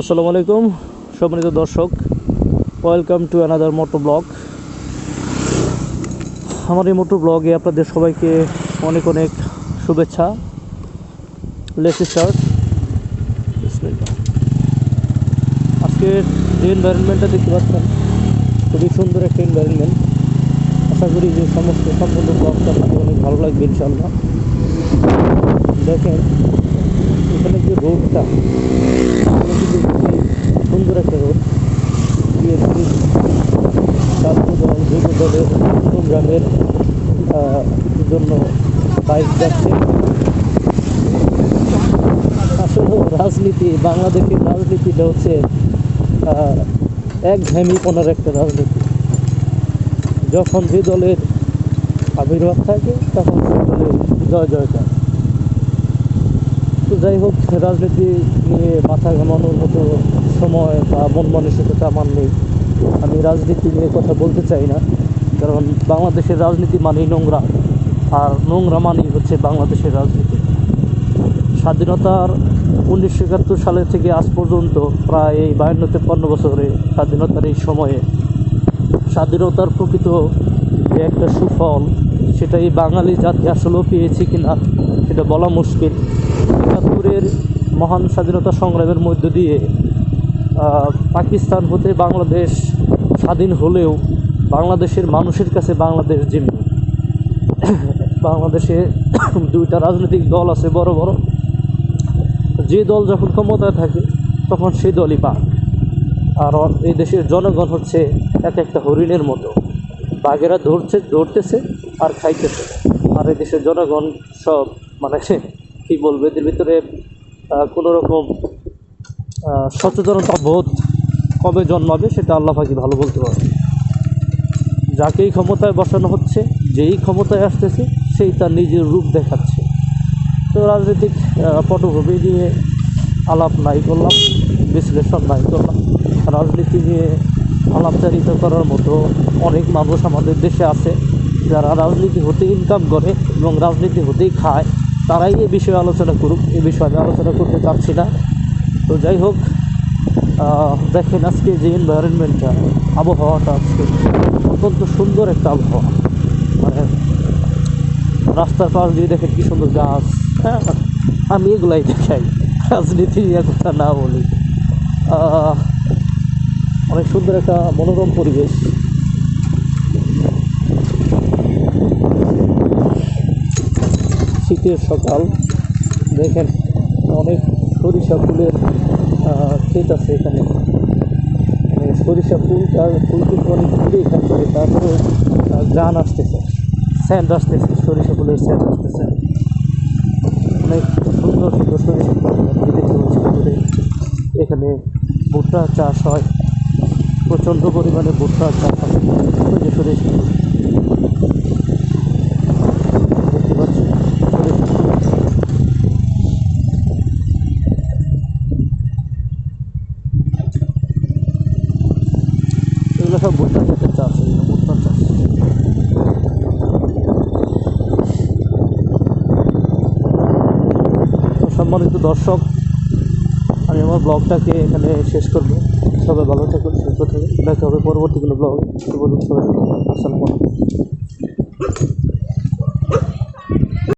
আসসালামু আলাইকুম, সম্মানিত দর্শক welcome to another moto blog আমার এই মোটো ব্লগে আপনাদের সবাইকে অনেক অনেক শুভেচ্ছা, লেসি শার্ট আজকের যে এনভায়রনমেন্টটা দেখতে পাচ্ছেন, খুবই সুন্দর একটা এনভায়রনমেন্ট আশা করি যে সমস্ত সম্পূর্ণ ব্লগটা আপনাদের অনেক ভালো লাগবে ইনশাল্লাহ দেখেন, এখানে যে রোডটা এখানে কিন্তু খুবই সুন্দর একটা রোড বিএনপি ছাত্র দল যুব দলের গ্রামের জন্য বাইক যাচ্ছে আসলে রাজনীতি বাংলাদেশের রাজনীতিটা হচ্ছে এক ঘ্যামিপনার একটা রাজনীতি। যখন যে দলের আবির্ভাব থাকে, তখন সেই দলের জয় জয়কার। তো যাই হোক, রাজনীতি নিয়ে মাথা ঘামানোর মতো সময় বা মন মানসিকতা আমার নেই। আমি রাজনীতি নিয়ে কথা বলতে চাই না। কারণ বাংলাদেশের রাজনীতি মানেই নোংরা। আর নোংরা মানেই হচ্ছে বাংলাদেশের রাজনীতি। স্বাধীনতার উনিশশো একাত্তর সালে থেকে আজ পর্যন্ত প্রায় এই বায়ান্ন তেপ্পান্ন বছরে স্বাধীনতার এই সময়ে স্বাধীনতার প্রকৃত যে একটা সুফল সেটা এই বাঙালি জাতি আসলেও পেয়েছে কিনা, সেটা বলা মুশকিল। একাত্তরের মহান স্বাধীনতা সংগ্রামের মধ্য দিয়ে পাকিস্তান হতে বাংলাদেশ স্বাধীন হলেও বাংলাদেশের মানুষের কাছে বাংলাদেশ জিম্মি। বাংলাদেশে দুইটা রাজনৈতিক দল আছে বড় বড়। যে দল যখন ক্ষমতায় থাকে, তখন সেই দলই পাক আর এই দেশের জনগণ হচ্ছে এক একটা হরিণের মতো। বাঘেরা ধরছে, ধরতেছে আর খাইতেছে। আর এই দেশের জনগণ সব মানে কি বলবে, এদের ভিতরে কোনো রকম সচেতনতা বোধ কবে জন্মাবে, সেটা আল্লাহ পাকি ভালো বলতে পারে যাকেই ক্ষমতায় বসানো হচ্ছে, যেই ক্ষমতায় আসতেছে, সেই তার নিজের রূপ দেখাচ্ছে। তো রাজনৈতিক পটভূমি নিয়ে আলাপ নাই করলাম, বিশ্লেষণ নাই করলাম। রাজনীতি নিয়ে আলাপচারিতা করার মতো অনেক মানুষ আমাদের দেশে আছে, যারা রাজনীতি হতে ইনকাম করে এবং রাজনীতি হতেই খায়। তারাই এ বিষয়ে আলোচনা করুক, এ বিষয়ে আমি আলোচনা করতে পারছি না। তো যাই হোক দেখেন আজকে যে এনভায়রনমেন্টটা আবহাওয়াটা আজকে অত্যন্ত সুন্দর একটা আবহাওয়া। মানে রাস্তার পাশ দিয়ে দেখেন কি সুন্দর গাছ। হ্যাঁ আমি এগুলাই দেখাই, রাজনীতি নিয়ে কথা না বলি। অনেক সুন্দর একটা মনোরম পরিবেশ। শীতের সকাল, দেখেন অনেক সরিষা ফুলের ক্ষেত আছে এখানে। সরিষা ফুলটা ফুল কিন্তু অনেক দূরে এখান থেকে তারপরে গ্রান আসতেছে। স্যান্ড আসতেছে, সরিষা ফুলের স্যান্ড আসতেছে। অনেক সুন্দর সুন্দর সরিষা ফুল এখানে ভুট্টা চাষ হয়। প্রচণ্ড পরিমাণে ভুট্টা চাষ হয়। সরিষা ফুল দেখতে পাচ্ছেন সরিষা ফুল এগুলো সব ভুট্টা ক্ষেতের চাষ ভুট্টা চাষ সম্মানিত দর্শক, আমি আমার ব্লগটাকে এখানে শেষ করব। সবাই ভালো থাকুন, সুস্থ থাকুন। দেখা হবে পরবর্তী কোনো ব্লগ। সবাই আসসালামু আলাইকুম।